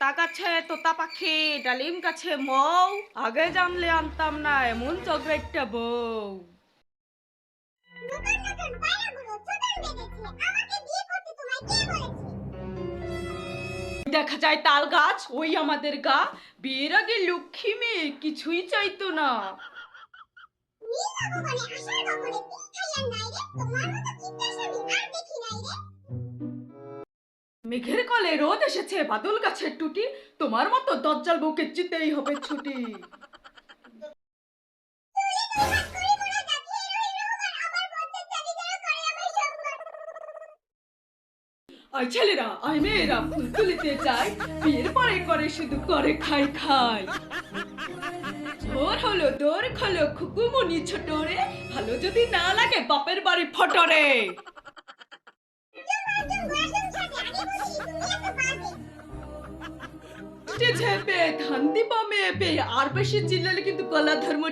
তা গাছে তোতা পাখি ডালিম গাছে মৌ। আগে জানলে আনতাম না, এমন চক্র একটা বউ দেখা যায় তাল গাছ, ওই আমাদের গা। বিয়ের আগে লক্ষ্মী মেয়ে কিছুই চাইতো না। মেঘের কলে রোদ এসেছে, বাদল গাছের টুটি। তোমার মতো দজ্জাল বউকে জিতেই হবে ছুটি। ছেলেরা মেয়েরা, ফুল তুলিতে চাই বিয়ের পরে করে শুধু করে খাই খাই। ভোর হলো, দোর খলো, খুকুমনি ছোট রে ভালো যদি না লাগে, বাপের বাড়ি ফটরে। যে ঝেপে ধান পামে পে আর বেশি চিল্লালে কিন্তু কলা ধর্ম